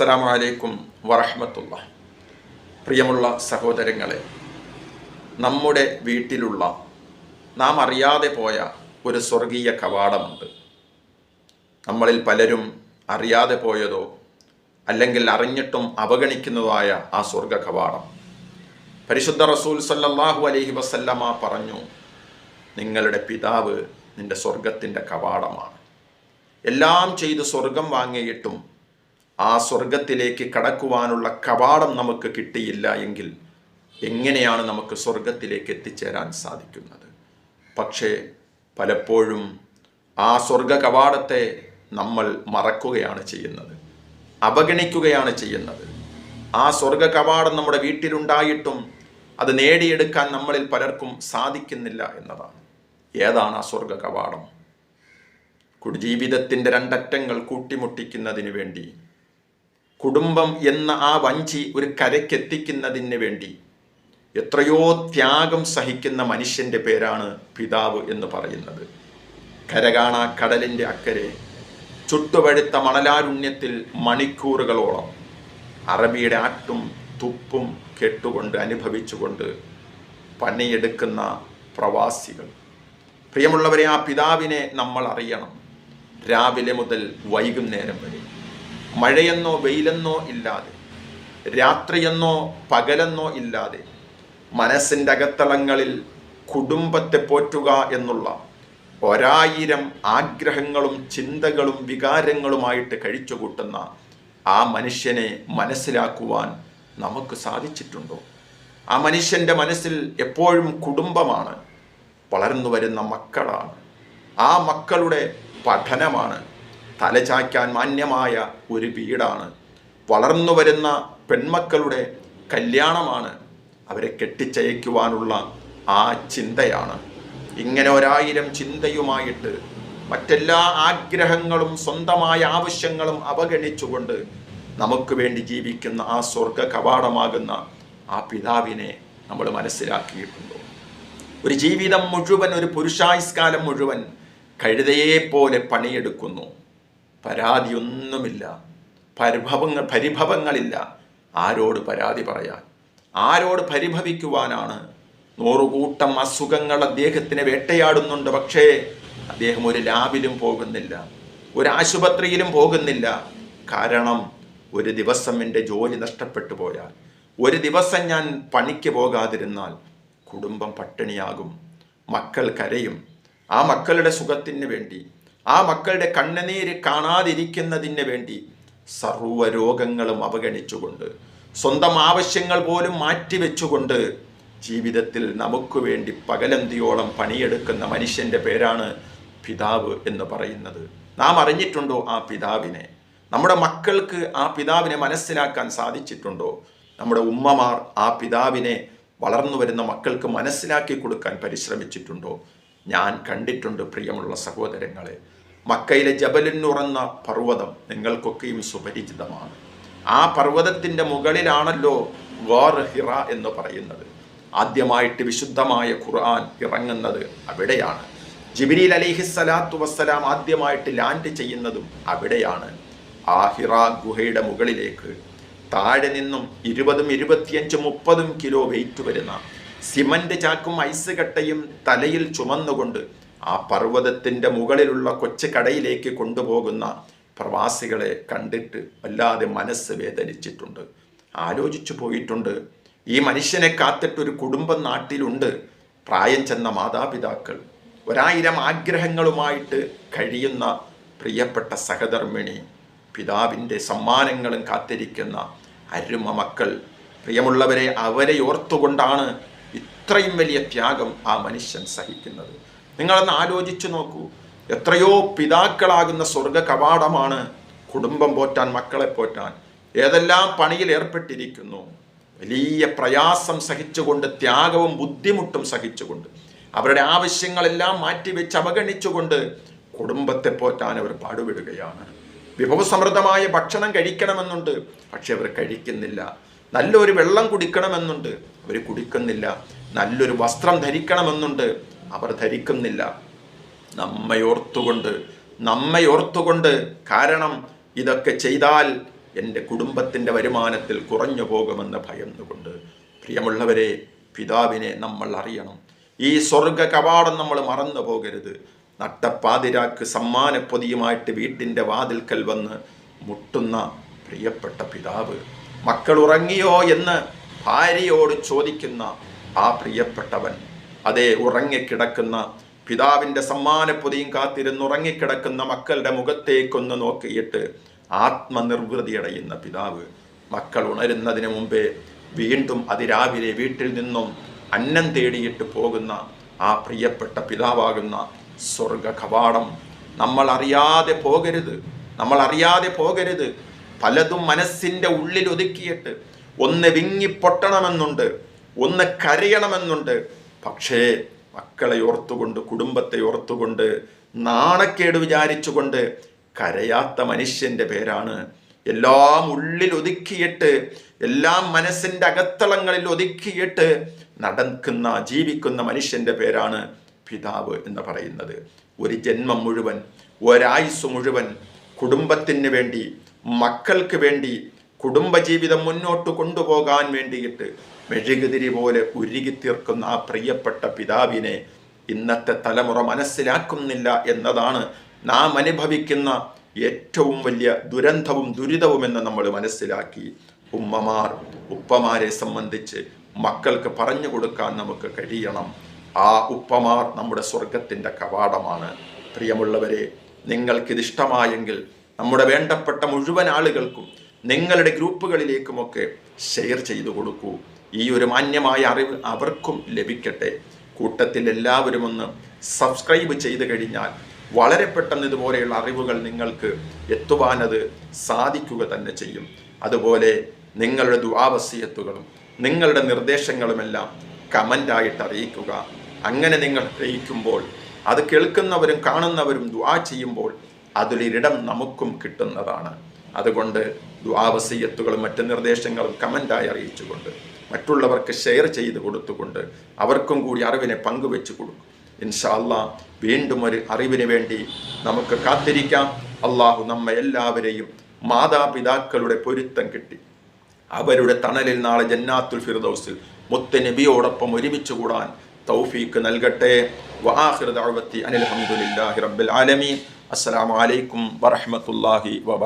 അസ്സലാമു അലൈക്കും വറഹമത്തുള്ള പ്രിയമുള്ള സഹോദരങ്ങളെ നമ്മുടെ വീട്ടിലുള്ള നാം അറിയാതെ പോയ ഒരു സ്വർഗീയ കവാടമുണ്ട്. നമ്മളിൽ പലരും അറിയാതെ പോയതോ അല്ലെങ്കിൽ അറിഞ്ഞിട്ടും അവഗണിക്കുന്നതായ ആ സ്വർഗ കവാടം. പരിശുദ്ധ റസൂൽ സല്ലാഹു അലഹി വസല്ലമ പറഞ്ഞു നിങ്ങളുടെ പിതാവ് നിന്റെ സ്വർഗത്തിന്റെ കവാടമാണ്. എല്ലാം ചെയ്ത് സ്വർഗം വാങ്ങിയിട്ടും ആ സ്വർഗത്തിലേക്ക് കടക്കുവാനുള്ള കവാടം നമുക്ക് കിട്ടിയില്ല എങ്കിൽ എങ്ങനെയാണ് നമുക്ക് സ്വർഗത്തിലേക്ക് എത്തിച്ചേരാൻ സാധിക്കുന്നത്? പക്ഷേ പലപ്പോഴും ആ സ്വർഗ കവാടത്തെ നമ്മൾ മറക്കുകയാണ് ചെയ്യുന്നത്. അവഗണിക്കുകയാണ് ചെയ്യുന്നത്. ആ സ്വർഗ കവാടം നമ്മുടെ വീട്ടിലുണ്ടായിട്ടും അത് നേടിയെടുക്കാൻ നമ്മളിൽ പലർക്കും സാധിക്കുന്നില്ല എന്നതാണ്. ഏതാണ് ആ സ്വർഗ കവാടം? ജീവിതത്തിന്റെ രണ്ടറ്റങ്ങൾ കൂട്ടിമുട്ടിക്കുന്നതിന് വേണ്ടി കുടുംബം എന്ന ആ വഞ്ചി ഒരു കരയ്ക്കെത്തിക്കുന്നതിന് വേണ്ടി എത്രയോ ത്യാഗം സഹിക്കുന്ന മനുഷ്യന്റെ പേരാണ് പിതാവ് എന്ന് പറയുന്നത്. കരകാണ കടലിന്റെ അക്കരെ ചുട്ടുപഴുത്ത മണലാരുണ്യത്തിൽ മണിക്കൂറുകളോളം അറബിയുടെ ആട്ടും തുപ്പും കെട്ടുകൊണ്ട് അനുഭവിച്ചുകൊണ്ട് പണിയെടുക്കുന്ന പ്രവാസികൾ. പ്രിയമുള്ളവരെ ആ പിതാവിനെ നമ്മൾ അറിയണം. രാവിലെ മുതൽ വൈകുന്നേരം വരെ. മഴയെന്നോ വെയിലെന്നോ ഇല്ലാതെ രാത്രിയെന്നോ പകലെന്നോ ഇല്ലാതെ മനസ്സിന്റെ അകത്തളങ്ങളിൽ കുടുംബത്തെ പോറ്റുക എന്നുള്ള ഒരായിരം ആഗ്രഹങ്ങളും ചിന്തകളും വികാരങ്ങളുമായിട്ട് കഴിച്ചുകൂട്ടുന്ന ആ മനുഷ്യനെ മനസ്സിലാക്കുവാൻ നമുക്ക് സാധിച്ചിട്ടുണ്ടോ? ആ മനുഷ്യന്റെ മനസ്സിൽ എപ്പോഴും കുടുംബമാണ് വളർന്നു വരുന്ന മക്കളാണ്. ആ മക്കളുടെ പഠനമാണ് തലചായ്ക്കാൻ മാന്യമായ ഒരു വീടാണ്. വളർന്നു വരുന്ന പെൺമക്കളുടെ കല്യാണമാണ് അവരെ കെട്ടിച്ചയക്കുവാനുള്ള ആ ചിന്തയാണ്. ഇങ്ങനെ ഒരായിരം ചിന്തയുമായിട്ട് മറ്റെല്ലാ ആഗ്രഹങ്ങളും സ്വന്തമായ ആവശ്യങ്ങളും അവഗണിച്ചുകൊണ്ട് നമുക്ക് വേണ്ടി ജീവിക്കുന്ന ആ സ്വർഗ കവാടമാകുന്ന ആ പിതാവിനെ നമ്മൾ മനസ്സിലാക്കിയിട്ടുണ്ട്. ഒരു ജീവിതം മുഴുവൻ ഒരു പുരുഷായുസ്കാലം മുഴുവൻ കഴുതയെ പോലെ പണിയെടുക്കുന്നു. പരാതിയൊന്നുമില്ല. പരിഭവങ്ങൾ പരിഭവങ്ങളില്ല. ആരോട് പരാതി പറയാൻ? ആരോട് പരിഭവിക്കുവാനാണ്? നൂറുകൂട്ടം അസുഖങ്ങൾ അദ്ദേഹത്തിന് വേട്ടയാടുന്നുണ്ട്. പക്ഷേ അദ്ദേഹം ഒരു ലാബിലും പോകുന്നില്ല. ഒരു ആശുപത്രിയിലും പോകുന്നില്ല. കാരണം ഒരു ദിവസം എന്റെ ജോലി നഷ്ടപ്പെട്ടു പോയാൽ ഒരു ദിവസം ഞാൻ പണിക്ക് പോകാതിരുന്നാൽ കുടുംബം പട്ടിണിയാകും. മക്കൾ കരയും. ആ മക്കളുടെ സുഖത്തിന് വേണ്ടി ആ മക്കളുടെ കണ്ണുനീര് കാണാതിരിക്കുന്നതിന് വേണ്ടി സർവ രോഗങ്ങളും അവഗണിച്ചുകൊണ്ട് സ്വന്തം ആവശ്യങ്ങൾ പോലും മാറ്റിവെച്ചുകൊണ്ട് ജീവിതത്തിൽ നമുക്ക് വേണ്ടി പകലന്തിയോളം പണിയെടുക്കുന്ന മനുഷ്യന്റെ പേരാണ് പിതാവ് എന്ന് പറയുന്നത്. നാം അറിഞ്ഞിട്ടുണ്ടോ ആ പിതാവിനെ? നമ്മുടെ മക്കൾക്ക് ആ പിതാവിനെ മനസ്സിലാക്കാൻ സാധിച്ചിട്ടുണ്ടോ? നമ്മുടെ ഉമ്മമാർ ആ പിതാവിനെ വളർന്നു വരുന്ന മക്കൾക്ക് മനസ്സിലാക്കി കൊടുക്കാൻ പരിശ്രമിച്ചിട്ടുണ്ടോ? ഞാൻ കണ്ടിട്ടുണ്ട് പ്രിയമുള്ള സഹോദരങ്ങളെ. മക്കയിലെ ജബലിനുറന്ന പർവതം നിങ്ങൾക്കൊക്കെയും സുപരിചിതമാണ്. ആ പർവതത്തിന്റെ മുകളിലാണല്ലോ ഗോർ ഹിറ എന്ന് പറയുന്നത്. ആദ്യമായിട്ട് വിശുദ്ധമായ ഖുർആൻ ഇറങ്ങുന്നത് അവിടെയാണ്. ജിബിരിൽ അലിഹി സ്വലാത്തു വസ്സലാം ആദ്യമായിട്ട് ലാൻഡ് ചെയ്യുന്നതും അവിടെയാണ്. ആ ഹിറ ഗുഹയുടെ മുകളിലേക്ക് താഴെ നിന്നും ഇരുപതും ഇരുപത്തിയഞ്ചും മുപ്പതും കിലോ വെയിറ്റ് വരുന്ന സിമന്റ് ചാക്കും ഐസ് കട്ടയും തലയിൽ ചുമന്നുകൊണ്ട് ആ പർവതത്തിന്റെ മുകളിലുള്ള കൊച്ചു കടയിലേക്ക് കൊണ്ടുപോകുന്ന പ്രവാസികളെ കണ്ടിട്ട് വല്ലാതെ മനസ്സ് വേദനിച്ചിട്ടുണ്ട്. ആലോചിച്ചു പോയിട്ടുണ്ട്. ഈ മനുഷ്യനെ കാത്തിട്ടൊരു കുടുംബം നാട്ടിലുണ്ട്. പ്രായം ചെന്ന മാതാപിതാക്കൾ. ഒരായിരം ആഗ്രഹങ്ങളുമായിട്ട് കഴിയുന്ന പ്രിയപ്പെട്ട സഹധർമ്മിണി പിതാവിന്റെ സമ്മാനങ്ങളും കാത്തിരിക്കുന്ന അരുമ മക്കൾ പ്രിയമുള്ളവരെ അവരെ ഓർത്തുകൊണ്ടാണ് ഇത്രയും വലിയ ത്യാഗം ആ മനുഷ്യൻ സഹിക്കുന്നത്. നിങ്ങളൊന്ന് ആലോചിച്ചു നോക്കൂ. എത്രയോ പിതാക്കളാകുന്ന സ്വർഗ കവാടമാണ് കുടുംബം പോറ്റാൻ മക്കളെ പോറ്റാൻ. ഏതെല്ലാം പണിയിൽ ഏർപ്പെട്ടിരിക്കുന്നു. വലിയ പ്രയാസം സഹിച്ചുകൊണ്ട് ത്യാഗവും ബുദ്ധിമുട്ടും സഹിച്ചുകൊണ്ട്. അവരുടെ ആവശ്യങ്ങളെല്ലാം മാറ്റിവെച്ച് അവഗണിച്ചുകൊണ്ട് കുടുംബത്തെ പോറ്റാൻ അവർ പാടുപെടുകയാണ്. വിഭവസമൃദ്ധമായ ഭക്ഷണം കഴിക്കണമെന്നുണ്ട് പക്ഷെ അവർ കഴിക്കുന്നില്ല. നല്ലൊരു വെള്ളം കുടിക്കണമെന്നുണ്ട് അവർ കുടിക്കുന്നില്ല. നല്ലൊരു വസ്ത്രം ധരിക്കണമെന്നുണ്ട്. അവർ ധരിക്കുന്നില്ല. നമ്മയോർത്തുകൊണ്ട് നമ്മയോർത്തുകൊണ്ട് കാരണം ഇതൊക്കെ ചെയ്താൽ എന്റെ കുടുംബത്തിന്റെ വരുമാനത്തിൽ കുറഞ്ഞു പോകുമെന്ന് ഭയന്നുകൊണ്ട്. പ്രിയമുള്ളവരെ പിതാവിനെ നമ്മൾ അറിയണം. ഈ സ്വർഗ കവാടം നമ്മൾ മറന്നു പോകരുത്. നട്ടപ്പാതിരാക്ക് സമ്മാനപ്പൊതിയുമായിട്ട് വീട്ടിന്റെ വാതിൽക്കൽ വന്ന് മുട്ടുന്ന പ്രിയപ്പെട്ട പിതാവ്. മക്കൾ ഉറങ്ങിയോ എന്ന് ഭാര്യയോട് ചോദിക്കുന്ന ആ പ്രിയപ്പെട്ടവൻ. അതേ ഉറങ്ങിക്കിടക്കുന്ന പിതാവിന്റെ സമ്മാനപ്പൊതിയും കാത്തിരുന്ന് ഉറങ്ങിക്കിടക്കുന്ന മക്കളുടെ മുഖത്തേക്കൊന്ന് നോക്കിയിട്ട് ആത്മനിർവൃതി അടയുന്ന പിതാവ് മക്കൾ ഉണരുന്നതിന് മുമ്പേ വീണ്ടും അതിരാവിലെ വീട്ടിൽ നിന്നും അന്നം തേടിയിട്ട് പോകുന്ന ആ പ്രിയപ്പെട്ട പിതാവാകുന്ന സ്വർഗ കവാടം നമ്മൾ അറിയാതെ പോകരുത്. നമ്മൾ അറിയാതെ പോകരുത്. പലതും മനസ്സിന്റെ ഉള്ളിൽ ഒതുക്കിയിട്ട് ഒന്ന് വിങ്ങിപ്പൊട്ടണമെന്നുണ്ട് ഒന്ന് കരയണമെന്നുണ്ട്. പക്ഷേ മക്കളെ ഓർത്തുകൊണ്ട് കുടുംബത്തെ ഓർത്തുകൊണ്ട് നാണക്കേട് വിചാരിച്ചുകൊണ്ട് കരയാത്ത മനുഷ്യന്റെ പേരാണ്. എല്ലാം ഉള്ളിൽ ഒതുക്കിയിട്ട് എല്ലാം മനസ്സിന്റെ അകത്തളങ്ങളിൽ ഒതുക്കിയിട്ട് നടക്കുന്ന ജീവിക്കുന്ന മനുഷ്യന്റെ പേരാണ് പിതാവ് എന്ന് പറയുന്നത്. ഒരു ജന്മം മുഴുവൻ ഒരായുസ് മുഴുവൻ കുടുംബത്തിന് വേണ്ടി മക്കൾക്ക് വേണ്ടി കുടുംബജീവിതം മുന്നോട്ട് കൊണ്ടുപോകാൻ വേണ്ടിയിട്ട് മെഴുകുതിരി പോലെ ഉരുകി തീർക്കുന്ന ആ പ്രിയപ്പെട്ട പിതാവിനെ ഇന്നത്തെ തലമുറ മനസ്സിലാക്കുന്നില്ല എന്നതാണ് നാം അനുഭവിക്കുന്ന ഏറ്റവും വലിയ ദുരന്തവും ദുരിതവുമെന്ന് നമ്മൾ മനസ്സിലാക്കി. ഉമ്മമാർ ഉപ്പമാരെ സംബന്ധിച്ച് മക്കൾക്ക് പറഞ്ഞു കൊടുക്കാൻ നമുക്ക് കഴിയണം. ആ ഉപ്പമാർ നമ്മുടെ സ്വർഗത്തിന്റെ കവാടമാണ്. പ്രിയമുള്ളവരെ നിങ്ങൾക്കിതിഷ്ടമായെങ്കിൽ നമ്മുടെ വേണ്ടപ്പെട്ട മുഴുവൻ ആളുകൾക്കും നിങ്ങളുടെ ഗ്രൂപ്പുകളിലേക്കുമൊക്കെ ഷെയർ ചെയ്തു കൊടുക്കൂ. ഈ ഒരു മാന്യമായ അറിവ് അവർക്കും ലഭിക്കട്ടെ. കൂട്ടത്തിൽ എല്ലാവരും ഒന്ന് സബ്സ്ക്രൈബ് ചെയ്തു കഴിഞ്ഞാൽ വളരെ പെട്ടെന്ന് ഇതുപോലെയുള്ള അറിവുകൾ നിങ്ങൾക്ക് എത്തുവാനത് സാധിക്കുക തന്നെ ചെയ്യും. അതുപോലെ നിങ്ങളുടെ ദുവാവസ്യത്തുകളും നിങ്ങളുടെ നിർദ്ദേശങ്ങളുമെല്ലാം കമന്റായിട്ട് അറിയിക്കുക. അങ്ങനെ നിങ്ങൾ അറിയിക്കുമ്പോൾ അത് കേൾക്കുന്നവരും കാണുന്നവരും ദുവാ ചെയ്യുമ്പോൾ അതിലൊരിടം നമുക്കും കിട്ടുന്നതാണ്. അതുകൊണ്ട് ദ്വാവസീയത്തുകളും മറ്റ് നിർദ്ദേശങ്ങളും കമന്റായി അറിയിച്ചുകൊണ്ട് മറ്റുള്ളവർക്ക് ഷെയർ ചെയ്ത് കൊടുത്തുകൊണ്ട് അവർക്കും കൂടി അറിവിനെ പങ്കുവെച്ച് കൊടുക്കും. ഇൻഷാല്ല വീണ്ടും ഒരു അറിവിന് വേണ്ടി നമുക്ക് കാത്തിരിക്കാം. അള്ളാഹു നമ്മെ എല്ലാവരെയും മാതാപിതാക്കളുടെ പൊരുത്തം കിട്ടി. അവരുടെ തണലിൽ നാളെ ജന്നാത്തുൽ ഫിർദൗസിൽ മുത്ത നബിയോടൊപ്പം ഒരുമിച്ച് കൂടാൻ തൗഫീക്ക് നൽകട്ടെ. വആഖിറു ദഅവത്തി അനിൽ ഹംദുലില്ലാഹി റബ്ബിൽ ആലമീൻ. അസ്സലാമു അലൈക്കും വറഹ്മത്തുള്ളാഹി വബറകാതുഹു